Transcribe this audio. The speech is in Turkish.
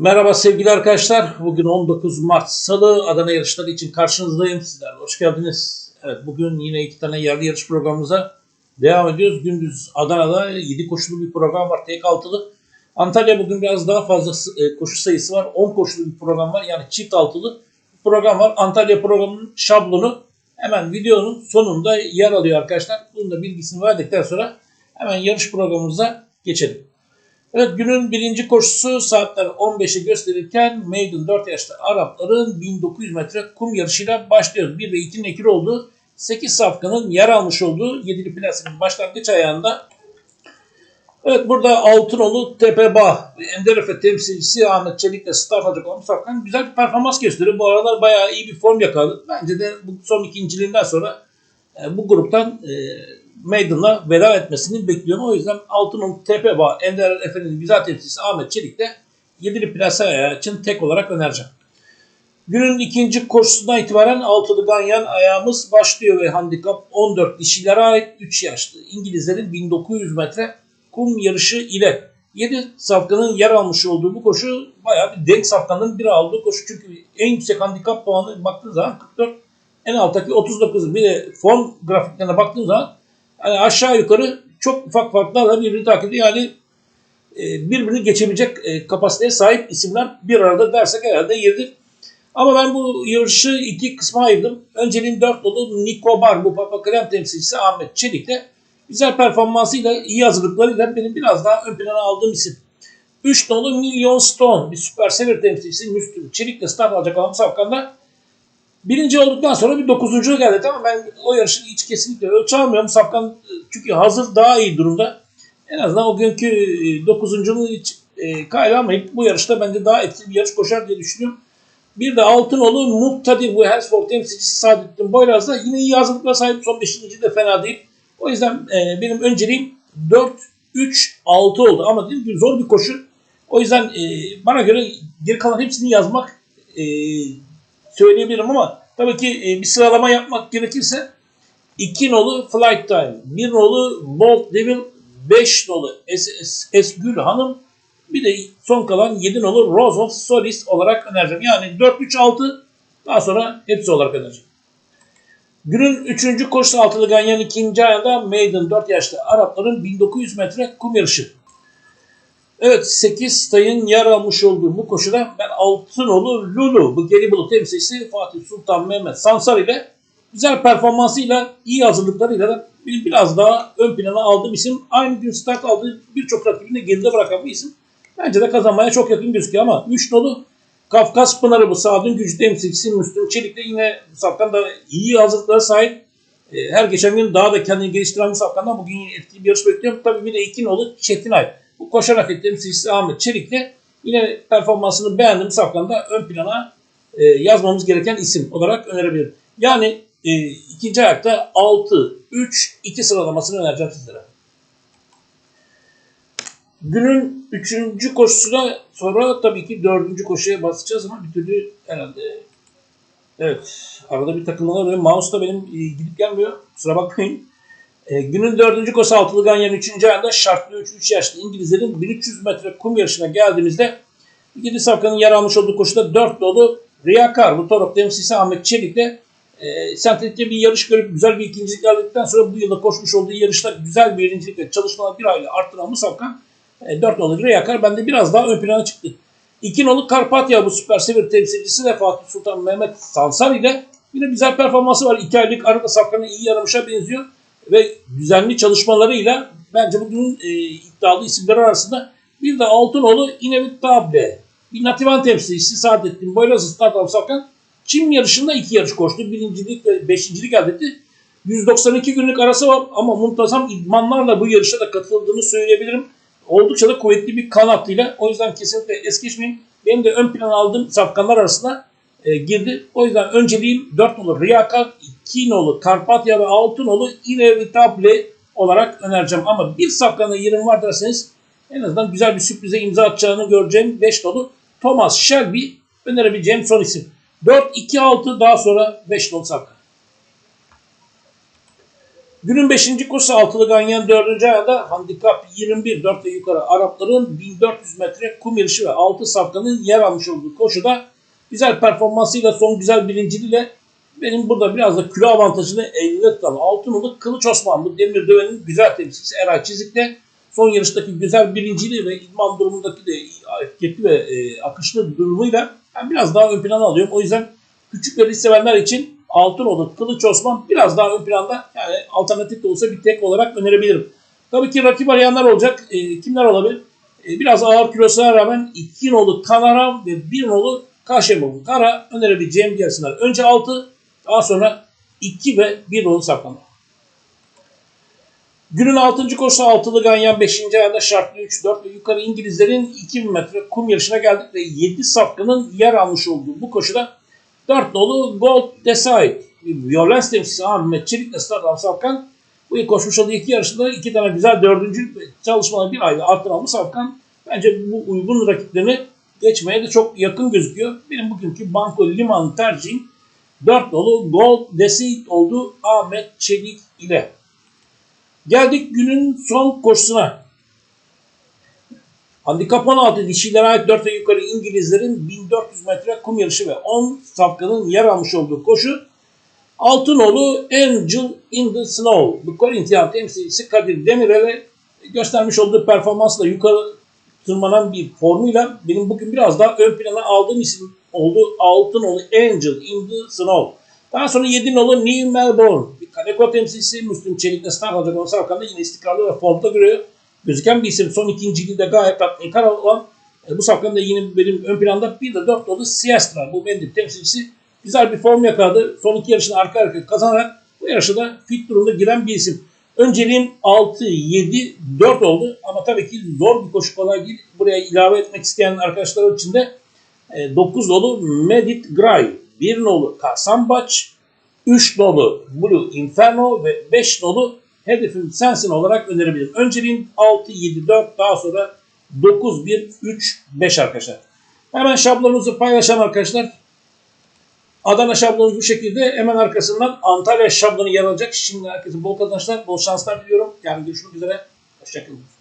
Merhaba sevgili arkadaşlar. Bugün 19 Mart Salı Adana yarışları için karşınızdayım. Sizler hoş geldiniz. Evet bugün yine iki tane yerli yarış programımıza devam ediyoruz. Gündüz Adana'da 7 koşulu bir program var. Tek altılı. Antalya bugün biraz daha fazla e, koşu sayısı var. 10 koşulu bir program var. Yani çift altılı program var. Antalya programının şablonu hemen videonun sonunda yer alıyor arkadaşlar. Bunun da bilgisini verdikten sonra hemen yarış programımıza geçelim. Evet günün birinci koşusu saatler 15'i gösterirken Maiden 4 yaşlı Arapların 1900 metre kum yarışıyla başlıyor. 1 ve 2'nin ekili olduğu 8 safkanın yer almış olduğu 7'li plasinin başlangıç ayağında. Evet burada Altınolu Tepebağ Ender Efe temsilcisi Ahmet Çelik'le start alacak olan safkan güzel bir performans gösteriyor. Bu aralar bayağı iyi bir form yakaladı. Bence de bu son ikinciliğinden sonra e, bu gruptan e, Maiden'la veda etmesini bekliyorum. O yüzden Altın'ın tepe bağ Ender Efendi'nin güzel temsilcisi Ahmet Çelik de 7'li plase ayağı için tek olarak önereceğim. Günün ikinci koşusundan itibaren altılı ganyan ayağımız başlıyor ve handikap 14 dişilere ait 3 yaşlı İngilizlerin 1900 metre kum yarışı ile 7 safkanın yer almış olduğu bu koşu bayağı bir denk safkanın biri aldığı koşu. Çünkü en yüksek handikap puanı baktığın zaman 44 en alttaki 39 bir de form grafiklerine baktığın zaman yani aşağı yukarı çok ufak farklarla birbirini takip ediyor. Yani e, birbirini geçebilecek e, kapasiteye sahip isimler bir arada dersek herhalde yeridir. Ama ben bu yarışı iki kısma ayırdım. Önceliğin dört dolu Niko Bar, bu Papa Krem temsilcisi Ahmet Çelik'le güzel performansıyla, iyi hazırlıklarıyla benim biraz daha ön plana aldığım isim. 3 dolu Milyon Stone, bir süper sever temsilcisi Müslüm Çelik'le start alacak olan Safkan'da Birinci olduktan sonra bir dokuzuncu geldi. Tamam ben o yarışı hiç kesinlikle ölçü almıyorum. Safkan çünkü hazır daha iyi durumda. En azından o günkü e, dokuzunculuğu hiç e, kaylamayıp bu yarışta bence daha etkili bir yarış koşar diye düşünüyorum. Bir de Altınoğlu Muktadir bu Helsport temsilcisi Saadettin Boyraz da yine iyi hazırlıkla sahip. Son beşinci de fena değil. O yüzden e, benim önceliğim 4, 3, 6 oldu. Ama dediğim gibi zor bir koşu. O yüzden e, bana göre geri kalan hepsini yazmak e, söyleyebilirim ama tabii ki e, bir sıralama yapmak gerekirse 2 nolu Flight Time, 1 nolu Bolt Devil, 5 nolu Esgül Hanım, bir de son kalan 7 nolu Rose of Solis olarak önereceğim. Yani 4-3-6 daha sonra hepsi olarak önereceğim. Günün 3. koşusu altılı ganyan ikinci ayında Maiden 4 yaşlı Arapların 1900 metre kum yarışı. Evet 8 stayın yer almış olduğu bu koşuda ben Altınolu Lulu bu geri bulut temsilcisi Fatih Sultan Mehmet Sansar ile güzel performansıyla iyi hazırlıklarıyla da biraz daha ön plana aldığım isim. Aynı gün start aldığı birçok rakibini geride bırakan bir isim. Bence de kazanmaya çok yakın gözüküyor ama 3 nolu Kafkas Pınarı bu Sadın gücü temsilcisi Müslüm Çelik de yine bu safkan da iyi hazırlıklara sahip. E, her geçen gün daha da kendini geliştiren bir safkandan bugün yine etkili bir yarış bekliyorum. Tabii bir de 2 nolu Çetinay. Bu koşarak temsilcisi Ahmet Çelik'le yine performansını beğendim Safkan'da ön plana e, yazmamız gereken isim olarak önerebilirim. Yani e, ikinci ayakta 6, 3, 2 sıralamasını önereceğim sizlere. Günün üçüncü koşusuna sonra tabii ki dördüncü koşuya basacağız ama bir türlü herhalde evet arada bir takılmalar oluyor. Mouse da benim e, gidip gelmiyor. Kusura bakmayın. E, günün dördüncü koşu altılı ganyan üçüncü ayında şartlı 3, 3 yaşlı İngilizlerin 1300 metre kum yarışına geldiğimizde İngiliz Safkan'ın yer almış olduğu koşuda 4 dolu Riyakar, bu Torok temsilcisi Ahmet Çelik'le e, sentetikte bir yarış görüp güzel bir ikincilik geldikten sonra bu yılda koşmuş olduğu yarışta güzel bir birincilikle çalışmalar bir ayla arttıran bu Safkan e, 4 nolu Riyakar bende biraz daha ön plana çıktı. 2 nolu Karpatya bu süper sever temsilcisi de Fatih Sultan Mehmet Sansar ile yine güzel performansı var. 2 aylık arada Safkan'ın iyi yaramışa benziyor ve düzenli çalışmalarıyla bence bugün e, iddialı isimler arasında bir de Altınoğlu Inevitabile. Bir Nativan temsilcisi Saadettin Boylazı Start Sakan Çim yarışında iki yarış koştu. Birincilik ve beşincilik elde etti. 192 günlük arası var ama muntazam idmanlarla bu yarışa da katıldığını söyleyebilirim. Oldukça da kuvvetli bir kanatlıyla. O yüzden kesinlikle es geçmeyin. Benim de ön plan aldığım safkanlar arasında e, girdi. O yüzden önceliğim 4 nolu Riyaka, 2 nolu Karpatya ve 6 nolu Inevitable olarak önereceğim. Ama bir safkanı yerim var derseniz en azından güzel bir sürprize imza atacağını göreceğim 5 nolu Thomas Shelby önerebileceğim son isim. 4-2-6 daha sonra 5 nolu safkan. Günün 5. koşusu altılı ganyan 4. ayında handikap 21 4 ve yukarı Arapların 1400 metre kum yarışı ve 6 safkanın yer almış olduğu koşuda güzel performansıyla son güzel birinciliğiyle benim burada biraz da kilo avantajını eline tutan Altınoluk Kılıç Osmanlı Demir Döven'in güzel temsilcisi Eray Çizik'le son yarıştaki güzel birinciliği ve idman durumundaki de hareketli ve e, akışlı durumuyla ben biraz daha ön plana alıyorum. O yüzden küçük ve sevenler için Altınoluk Kılıç Osman biraz daha ön planda yani alternatif de olsa bir tek olarak önerebilirim. Tabii ki rakip arayanlar olacak. E, kimler olabilir? E, biraz ağır kilosuna rağmen 2 nolu Kanaram ve 1 nolu Kaşemov. Kara önerebileceğim diğer. Önce 6 daha sonra 2 ve 1 nolu saklanma. Günün 6. koşusu altılı ganyan 5. ayında şartlı 3, 4 ve yukarı İngilizlerin 2000 metre kum yarışına geldik ve 7 safkanın yer almış olduğu bu koşuda 4 nolu Gold Decide Violence temsilcisi Ahmet Çelik'le start alan safkan bu koşmuş olduğu iki yarışında iki tane güzel dördüncü çalışmaları bir ayda arttıran bu safkan bence bu uygun rakiplerini geçmeye de çok yakın gözüküyor. Benim bugünkü Banko Liman tercihim 4 nolu Gold Decide oldu Ahmet Çelik ile. Geldik günün son koşusuna. Handikap 16 dişilere ait 4 ve yukarı İngilizlerin 1400 metre kum yarışı ve 10 safkanın yer almış olduğu koşu. Altınoğlu Angel in the Snow. Bu Korintiyat temsilcisi Kadir Demirel'e göstermiş olduğu performansla yukarı tırmanan bir formuyla benim bugün biraz daha ön plana aldığım isim oldu. Altınoğlu Angel in the Snow. Daha sonra 7 nolu New Melbourne. Bir Kaneko temsilcisi Müslüm Çelik'le alacak olan Sarkan'da yine istikrarlı ve formda görüyor. Gözüken bir isim. Son ikinciliği de gayet tatminkar olan e, bu Sarkan'da da yine benim ön planda bir de 4 nolu Siestra. Bu Mendip temsilcisi güzel bir form yakaladı. Son iki yarışını arka arkaya kazanarak bu yarışa da fit durumda giren bir isim. Önceliğim 6, 7, 4 oldu. Ama tabii ki zor bir koşu kolay değil. Buraya ilave etmek isteyen arkadaşlar için de 9 nolu Medit Gray, 1 nolu Kasambaç, 3 nolu Blue Inferno ve 5 nolu Hedefim Sensin olarak önerebilirim. Önceliğim 6, 7, 4 daha sonra 9, 1, 3, 5 arkadaşlar. Hemen şablonunuzu paylaşan arkadaşlar. Adana şablonu bu şekilde. Hemen arkasından Antalya şablonu yer alacak. Şimdi herkese bol kazançlar, bol şanslar diliyorum. Yani görüşmek üzere. Hoşçakalın.